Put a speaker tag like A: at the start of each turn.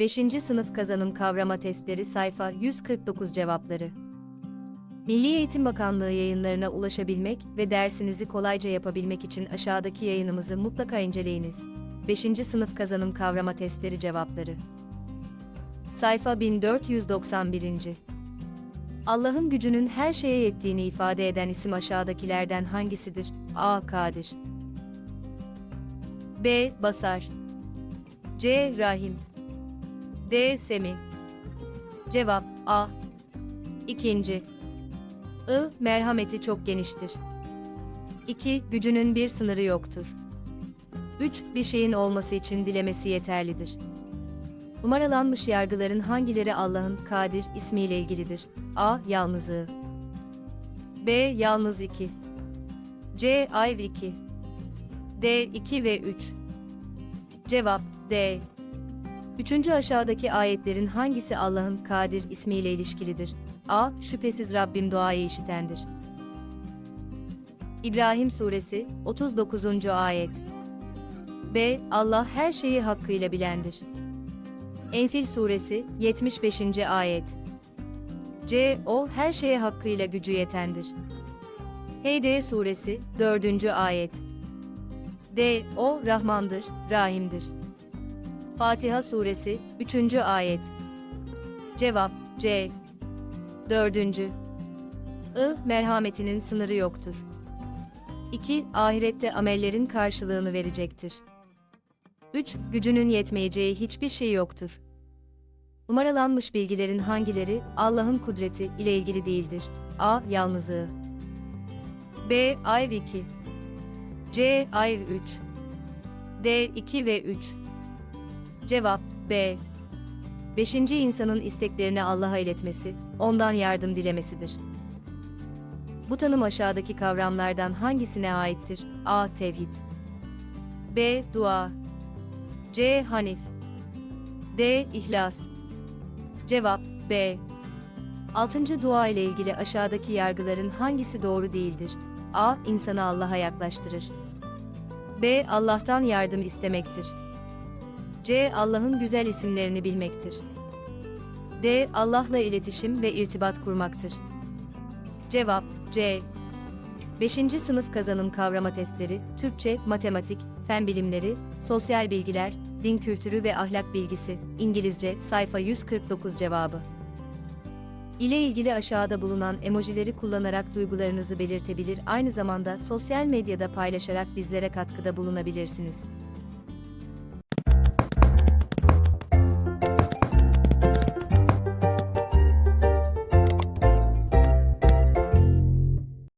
A: 5. sınıf kazanım kavrama testleri sayfa 149 cevapları. Milli Eğitim Bakanlığı yayınlarına ulaşabilmek ve dersinizi kolayca yapabilmek için aşağıdaki yayınımızı mutlaka inceleyiniz. 5. sınıf kazanım kavrama testleri cevapları. Sayfa 1491. Allah'ın gücünün her şeye yettiğini ifade eden isim aşağıdakilerden hangisidir? A. Kadir B. Basar C. Rahim D. Semi Cevap A. İkinci I. Merhameti çok geniştir. 2. Gücünün bir sınırı yoktur. 3. Bir şeyin olması için dilemesi yeterlidir. Numaralanmış yargıların hangileri Allah'ın Kadir ismiyle ilgilidir? A. Yalnızlığı B. Yalnız 2 C. Ayv 2 D. 2 ve 3 Cevap D. Üçüncü aşağıdaki ayetlerin hangisi Allah'ın Kadir ismiyle ilişkilidir? A. Şüphesiz Rabbim duayı işitendir. İbrahim Suresi 39. ayet B. Allah her şeyi hakkıyla bilendir. Enfil Suresi 75. ayet C. O her şeye hakkıyla gücü yetendir. Heyde Suresi 4. ayet D. O Rahmandır, Rahim'dir. Fatiha Suresi 3. ayet Cevap C. 4. I. Merhametinin sınırı yoktur. 2. Ahirette amellerin karşılığını verecektir. 3. Gücünün yetmeyeceği hiçbir şey yoktur. Numaralanmış bilgilerin hangileri Allah'ın kudreti ile ilgili değildir? A. Yalnızlığı B. Ayv 2 C. Ayv 3 D. 2 ve 3 Cevap B. Beşinci insanın isteklerini Allah'a iletmesi, ondan yardım dilemesidir. Bu tanım aşağıdaki kavramlardan hangisine aittir? A. Tevhid B. Dua C. Hanif D. İhlas Cevap B. Altıncı dua ile ilgili aşağıdaki yargıların hangisi doğru değildir? A. İnsanı Allah'a yaklaştırır. B. Allah'tan yardım istemektir. C. Allah'ın güzel isimlerini bilmektir. D. Allah'la iletişim ve irtibat kurmaktır. Cevap C. 5. sınıf kazanım kavrama testleri, Türkçe, matematik, fen bilimleri, sosyal bilgiler, din kültürü ve ahlak bilgisi, İngilizce, sayfa 149 cevabı. ile ilgili aşağıda bulunan emojileri kullanarak duygularınızı belirtebilir, aynı zamanda sosyal medyada paylaşarak bizlere katkıda bulunabilirsiniz.